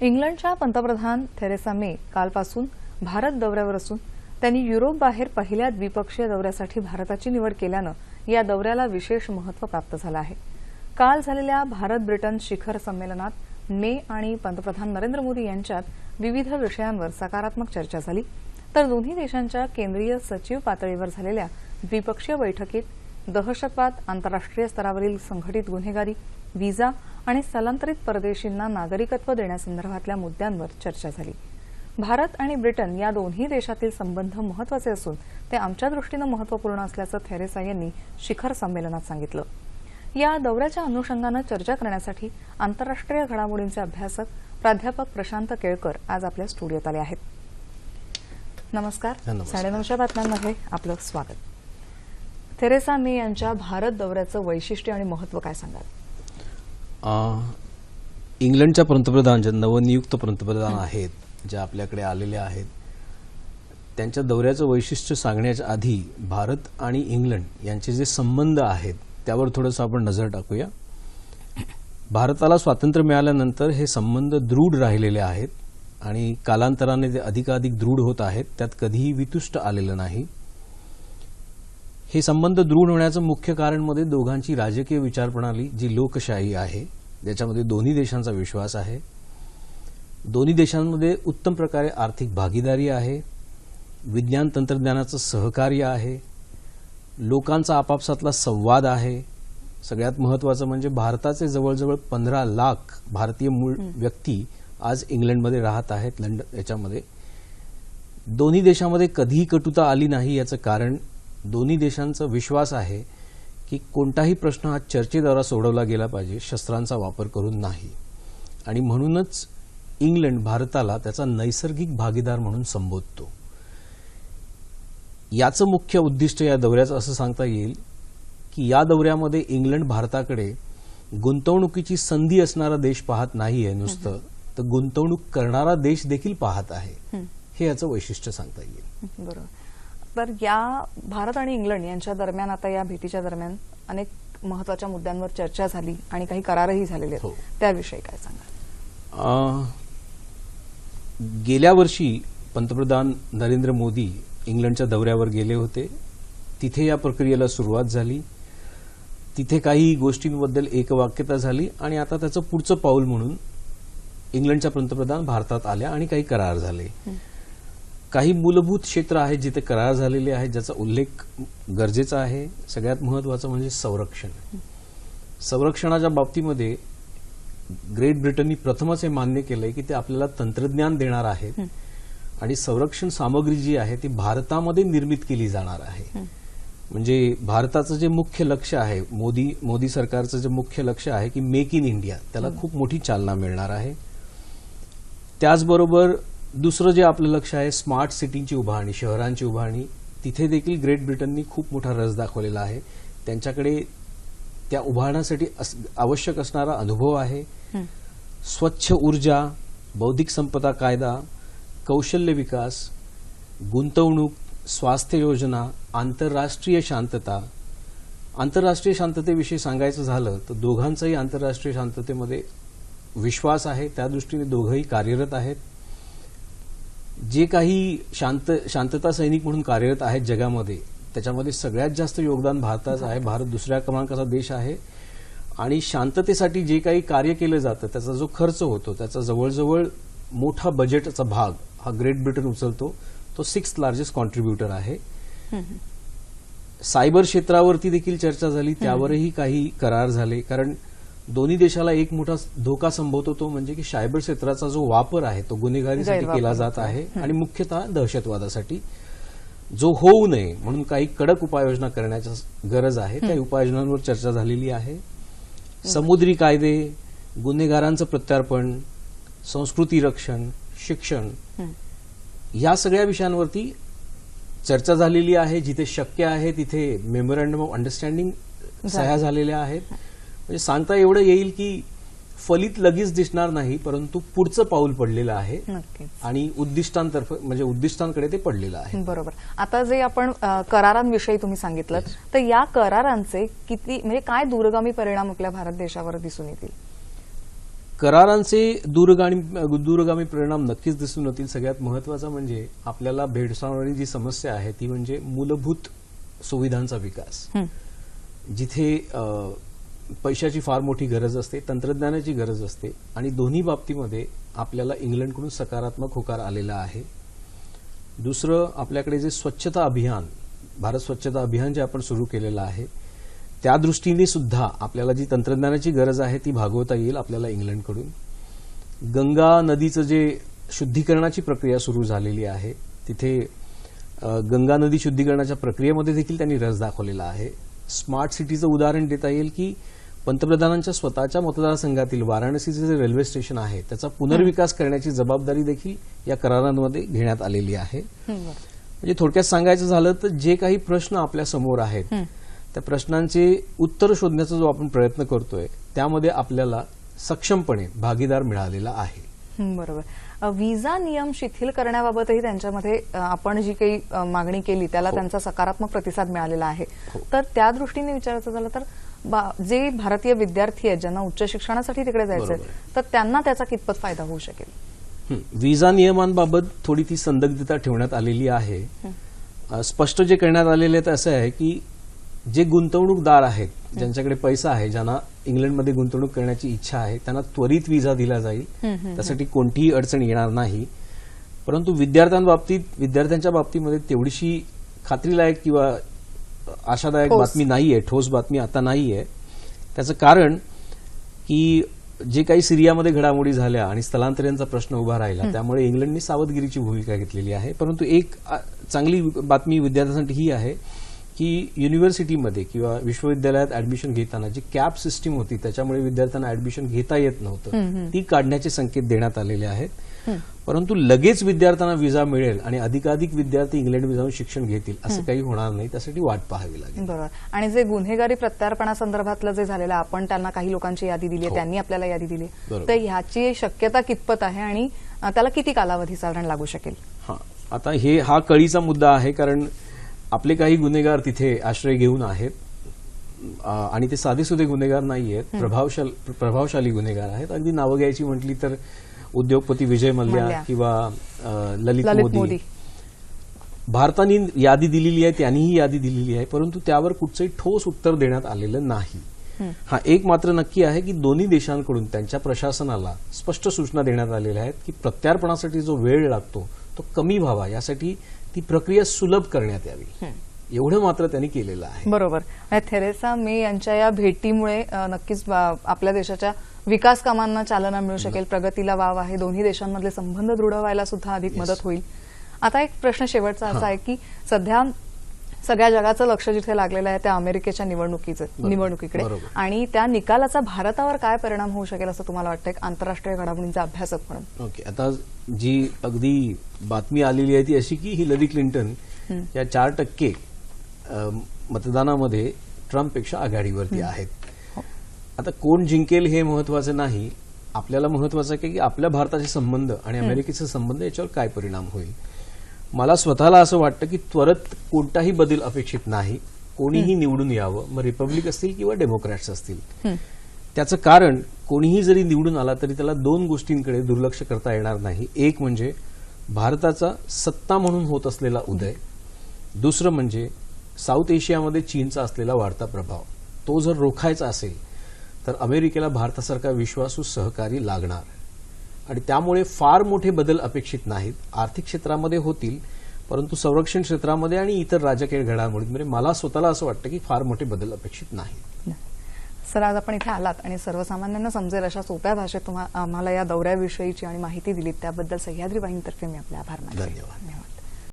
इंग्लंडच्या पंतप्रधान Theresa May कालपासून भारत दौऱ्यावर असून त्यांनी युरोपबाहेर पहिल्या द्विपक्षीय दौऱ्यासाठी भारताची निवड केल्यानं या दौऱ्याला विशेष महत्त्व प्राप्त झालं आहे. काल झालेल्या भारत ब्रिटन शिखर संमेलनात मे आणि पंतप्रधान नरेंद्र मोदी यांच्यात विविध विषयांवर सकारात्मक चर्चा झाली. तर दोन्ही देशांच्या केंद्रीय सचिव पातळीवर झालेल्या द्विपक्षीय बैठकीत दहशतवाद आंतरराष्ट्रीय स्तरावरील संघटित गुन्हेगारी व्हिसा आणि स्थलांतरित परदेशींना नागरिकत्व देण्यासंदर्भातल्या मुद्द्यांवर चर्चा झाली. भारत आणि ब्रिटन या दोन्ही देशातील संबंध महत्त्वाचे असून ते आमच्या दृष्टीनं महत्त्वपूर्ण असल्याचं थेरेसा यांनी शिखर संमेलनात सांगितलं. या दौऱ्याच्या अनुषंगानं चर्चा करण्यासाठी आंतरराष्ट्रीय घडामोडींचे अभ्यासक प्राध्यापक प्रशांत केळकर आज आपल्या स्टुडिओत आले आहेत. नमस्कार. साडेनऊच्या बातम्यांमध्ये आपलं स्वागत. थेरेसा मे यांच्या भारत दौऱ्याचं वैशिष्ट्य आणि महत्त्व काय सांगाल? इंग्लंडच्या पंतप्रधान ज्या नवनियुक्त पंतप्रधान आहेत ज्या आपल्याकडे आलेल्या आहेत त्यांच्या दौऱ्याचं वैशिष्ट्य सांगण्याच्या आधी भारत आणि इंग्लंड यांचे जे संबंध आहेत त्यावर थोडंसं आपण नजर टाकूया. भारताला स्वातंत्र्य मिळाल्यानंतर हे संबंध दृढ राहिलेले आहेत आणि कालांतराने ते अधिकाधिक दृढ होत आहेत त्यात कधीही वितुष्ट आलेलं नाही. हे संबंध दृढ होण्याचं मुख्य कारण मध्ये दोघांची राजकीय विचारप्रणाली जी लोकशाही आहे ज्याच्यामध्ये दोन्ही देशांचा विश्वास आहे. दोन्ही देशांमध्ये उत्तम प्रकारे आर्थिक भागीदारी आहे. विज्ञान तंत्रज्ञानाचं सहकार्य आहे. लोकांचा आपापसातला संवाद आहे. सगळ्यात महत्त्वाचं म्हणजे भारताचे जवळजवळ पंधरा लाख भारतीय मूळ व्यक्ती आज इंग्लंडमध्ये राहत आहेत लंडन याच्यामध्ये. दोन्ही देशामध्ये कधीही कटुता आली नाही याचं कारण दोन्ही देशांचा विश्वास आहे. की कोणताही प्रश्न हा चर्चेद्वारा सोडवला गेला पाहिजे शस्त्रांचा वापर करून नाही. आणि म्हणूनच इंग्लंड भारताला त्याचा नैसर्गिक भागीदार म्हणून संबोधतो. याचं मुख्य उद्दिष्ट या दौऱ्याचं असं सांगता येईल की या दौऱ्यामध्ये इंग्लंड भारताकडे गुंतवणुकीची संधी असणारा देश पाहत नाहीये नुसतं तर गुंतवणूक करणारा देश देखील पाहत आहे. हे. याचं वैशिष्ट्य सांगता येईल. बरोबर. तर या भारत आणि इंग्लंड यांच्या दरम्यान आता या भेटीच्या दरम्यान अनेक महत्त्वाच्या मुद्द्यांवर चर्चा झाली आणि काही करारही झालेले हो. आहेत त्याविषयी काय सांगाल? अ, गेल्या वर्षी पंतप्रधान नरेंद्र मोदी इंग्लंडच्या दौऱ्यावर गेले होते. तिथे या प्रक्रियेला सुरुवात झाली. तिथे काही गोष्टींबद्दल एकवाक्यता झाली आणि आता त्याचं पुढचं पाऊल म्हणून इंग्लंडच्या पंतप्रधान भारतात आल्या आणि काही करार झाले. काही मूलभूत क्षेत्र आहेत जिथे करार झालेले आहेत ज्याचा उल्लेख गरजेचा आहे. सगळ्यात महत्वाचं म्हणजे संरक्षण. संरक्षणाच्या बाबतीमध्ये ग्रेट ब्रिटननी प्रथमच हे मान्य केलंय की ते आपल्याला तंत्रज्ञान देणार आहेत. आणि संरक्षण सामग्री जी आहे ती भारतामध्ये निर्मित केली जाणार आहे. म्हणजे भारताचं जे मुख्य लक्ष आहे मोदी मोदी सरकारचं जे मुख्य लक्ष आहे की मेक इन इंडिया त्याला खूप मोठी चालना मिळणार आहे. त्याचबरोबर दुसरं जे आपलं लक्ष आहे स्मार्ट सिटीची उभारणी शहरांची उभारणी तिथे देखील ग्रेट ब्रिटननी खूप मोठा रस दाखवलेला आहे. त्यांच्याकडे त्या उभारण्यासाठी आवश्यक असणारा अनुभव आहे. स्वच्छ ऊर्जा बौद्धिक संपदा कायदा कौशल्य विकास गुंतवणूक स्वास्थ्य योजना आंतरराष्ट्रीय शांतता. आंतरराष्ट्रीय शांततेविषयी सांगायचं झालं तर दोघांचाही आंतरराष्ट्रीय शांततेमध्ये विश्वास आहे. त्या दृष्टीने दोघंही कार्यरत आहेत. जे काही शांत शांतता सैनिक म्हणून कार्यरत आहेत जगामध्ये त्याच्यामध्ये सगळ्यात जास्त योगदान भारताचं आहे. भारत दुसऱ्या क्रमांकाचा देश आहे. आणि शांततेसाठी जे काही कार्य केलं जातं त्याचा जो खर्च होतो त्याचा जवळजवळ मोठा बजेटचा भाग हा ग्रेट ब्रिटन उचलतो. तो सिक्स लार्जेस्ट कॉन्ट्रीब्युटर आहे. सायबर क्षेत्रावरती देखील चर्चा झाली. त्यावरही काही करार झाले. कारण दोन्ही देशाला एक मोठा धोका संभवतो तो म्हणजे की सायबर क्षेत्राचा जो वापर आहे तो गुन्हेगारीसाठी केला जात आहे आणि मुख्यतः दहशतवादासाठी. जो होऊ नये म्हणून काही कडक उपाययोजना करण्याची गरज आहे. त्या उपाययोजनांवर चर्चा झालेली आहे. समुद्री कायदे गुन्हेगारांचं प्रत्यार्पण संस्कृती रक्षण शिक्षण या सगळ्या विषयांवरती चर्चा झालेली आहे. जिथे शक्य आहे तिथे मेमोरँडम ऑफ अंडरस्टँडिंग सह्या झालेल्या आहेत. म्हणजे सांगता एवढं येईल की फलित लगेच दिसणार नाही परंतु पुढचं पाऊल पडलेलं आहे. आणि उद्दिष्टांतर्फ म्हणजे उद्दिष्टांकडे ते पडलेलं आहे. बरोबर. आता जे आपण करारांविषयी तुम्ही सांगितलं तर या करारांचे किती म्हणजे काय दूरगामी परिणाम आपल्या भारत देशावर दिसून येतील? करारांचे दूरगामी दूरगामी परिणाम नक्कीच दिसून येतील. सगळ्यात महत्त्वाचा म्हणजे आपल्याला भेडसावणारी जी समस्या आहे ती म्हणजे मूलभूत सुविधांचा विकास. जिथे पैशाची फार मोठी गरज असते तंत्रज्ञानाची गरज असते आणि दोन्ही बाबतीमध्ये आपल्याला इंग्लंडकडून सकारात्मक होकार आलेला आहे. दुसरं आपल्याकडे जे स्वच्छता अभियान भारत स्वच्छता अभियान जे आपण सुरू केलेलं आहे त्या दृष्टीने सुद्धा आपल्याला जी तंत्रज्ञानाची गरज आहे ती भागवता येईल आपल्याला इंग्लंडकडून. गंगा नदीचं जे शुद्धीकरणाची प्रक्रिया सुरू झालेली आहे तिथे गंगा नदी शुद्धीकरणाच्या प्रक्रियेमध्ये देखील त्यांनी रस दाखवलेला आहे. स्मार्ट सिटीचं उदाहरण देता येईल की पंतप्रधानांच्या स्वतःच्या मतदारसंघातील वाराणसीचे जे रेल्वे स्टेशन आहे त्याचा पुनर्विकास करण्याची जबाबदारी देखील या करारांमध्ये घेण्यात आलेली आहे. म्हणजे थोडक्यात सांगायचं झालं तर जे काही प्रश्न आपल्यासमोर आहेत. त्या प्रश्नांचे उत्तर शोधण्याचा जो आपण प्रयत्न करतोय त्यामध्ये आपल्याला सक्षमपणे भागीदार मिळालेला आहे बरोबर व्हिसा नियम शिथिल करण्याबाबतही त्यांच्यामध्ये आपण जी काही मागणी केली त्याला हो. त्यांचा सकारात्मक प्रतिसाद मिळालेला आहे हो. तर त्या दृष्टीने विचारायचं झालं तर जे भारतीय विद्यार्थी आहेत ज्यांना उच्च शिक्षणासाठी तिकडे जायचं आहे. तर त्यांना त्याचा कितपत फायदा होऊ शकेल. व्हिसा नियमांबाबत थोडी ती संदिग्धता ठेवण्यात आलेली आहे. स्पष्ट जे करण्यात आलेले आहे ते असं आहे की जे गुंतवणूकदार आहेत ज्यांच्याकडे पैसा आहे ज्यांना इंग्लंडमध्ये गुंतवणूक करण्याची इच्छा आहे त्यांना त्वरित व्हिसा दिला जाईल. त्यासाठी कोणतीही अडचण येणार नाही. परंतु विद्यार्थ्यांबाबतीत विद्यार्थ्यांच्या बाबतीमध्ये तेवढीशी खात्रीलायक किंवा आशादायक ठोस. बातमी नाहीये ठोस बातमी आता नाहीये. त्याचं कारण की जे काही सिरियामध्ये घडामोडी झाल्या आणि स्थलांतरांचा प्रश्न उभा राहिला त्यामुळे इंग्लंडने सावधगिरीची भूमिका घेतलेली आहे. परंतु एक चांगली बातमी विद्यार्थ्यांसाठी ही आहे की युनिव्हर्सिटीमध्ये किंवा विश्वविद्यालयात ऍडमिशन घेताना जी कॅप सिस्टीम होती त्याच्यामुळे विद्यार्थ्यांना ऍडमिशन घेता येत नव्हतं. ती काढण्याचे संकेत देण्यात आलेले आहेत. परंतु लगेच विद्यार्थ्यांना व्हिसा मिळेल आणि अधिकाधिक विद्यार्थी इंग्लंड जाऊन शिक्षण घेतील असं काही होणार नाही. त्यासाठी वाट पाहावी लागेल. बरोबर. आणि जे गुन्हेगारी प्रत्यार्पणासंदर्भातलं जे झालेलं आपण त्यांना काही लोकांची यादी दिली आहे हो. त्यांनी आपल्याला यादी दिली. तर ह्याची शक्यता कितपत आहे आणि त्याला किती कालावधी साधारण लागू शकेल? हा. आता हे हा कळीचा मुद्दा आहे कारण आपले काही गुन्हेगार तिथे आश्रय घेऊन आहेत. आणि ते साधेसुधे गुन्हेगार नाही आहेत प्रभावशाली प्रभावशाली गुन्हेगार आहेत. अगदी नावं घ्यायची म्हटली तर उद्योगपती विजय मल्ल्या. किंवा ललित मोदी. भारताने यादी दिलेली आहे त्यांनीही यादी दिलेली आहे परंतु त्यावर कुठचंही ठोस उत्तर देण्यात आलेलं नाही. हा एक मात्र नक्की आहे की दोन्ही देशांकडून त्यांच्या प्रशासनाला स्पष्ट सूचना देण्यात आलेल्या आहेत की प्रत्यार्पणासाठी जो वेळ लागतो तो कमी व्हावा यासाठी ती प्रक्रिया सुलभ करण्यात यावी. एवढं मात्र त्यांनी केलेलं आहे. बरोबर. थेरेसा मे यांच्या या भेटीमुळे नक्कीच आपल्या देशाच्या विकास कामांना चालना मिळू शकेल. प्रगतीला वाव आहे. दोन्ही देशांमधले संबंध दृढ व्हायला सुद्धा अधिक मदत होईल. आता एक प्रश्न शेवटचा असा आहे की सध्या सगळ्या जगाचं लक्ष जिथे लागलेलं आहे त्या अमेरिकेच्या निवडणुकीचं. निवडणुकीकडे. आणि त्या निकालाचा भारतावर काय परिणाम होऊ शकेल असं तुम्हाला वाटतं एक आंतरराष्ट्रीय घडामोडींचा अभ्यासक म्हणून. ओके. आता जी अगदी बातमी आलेली आहे ती अशी की हिलरी क्लिंटन या चार टक्के मतदानामध्ये ट्रम्पपेक्षा आघाडीवरती आहेत. आता कोण जिंकेल हे महत्वाचं नाही. आपल्याला महत्वाचं आहे की आपल्या भारताचे संबंध आणि अमेरिकेचे संबंध याच्यावर काय परिणाम होईल. मला स्वतःला असं वाटतं की त्वरत कोणताही बदल अपेक्षित नाही. कोणीही निवडून यावं. मग रिपब्लिक असतील किंवा डेमोक्रॅट्स असतील. त्याचं कारण कोणीही जरी निवडून आला तरी त्याला दोन गोष्टींकडे दुर्लक्ष करता येणार नाही. एक म्हणजे भारताचा सत्ता म्हणून होत असलेला उदय. दुसरं म्हणजे साऊथ एशियामध्ये चीनचा असलेला वाढता प्रभाव तो जर रोखायचा असेल तर अमेरिकेला भारतासारखा विश्वासू सहकारी लागणार. आणि त्यामुळे फार मोठे बदल अपेक्षित नाहीत. आर्थिक क्षेत्रामध्ये होतील परंतु संरक्षण क्षेत्रामध्ये आणि इतर राजकीय घडामोडींमध्ये मला स्वतःला असं वाटतं की फार मोठे बदल अपेक्षित नाहीत. सर आज आपण इथे आलात आणि सर्वसामान्यांना समजेल अशा सोप्या भाषेत तुम्हा आम्हाला या दौऱ्याविषयीची आणि माहिती दिलीत. त्याबद्दल सह्याद्री वाहिनीतर्फे मी आपले आभार मानते. धन्यवाद. धन्यवाद.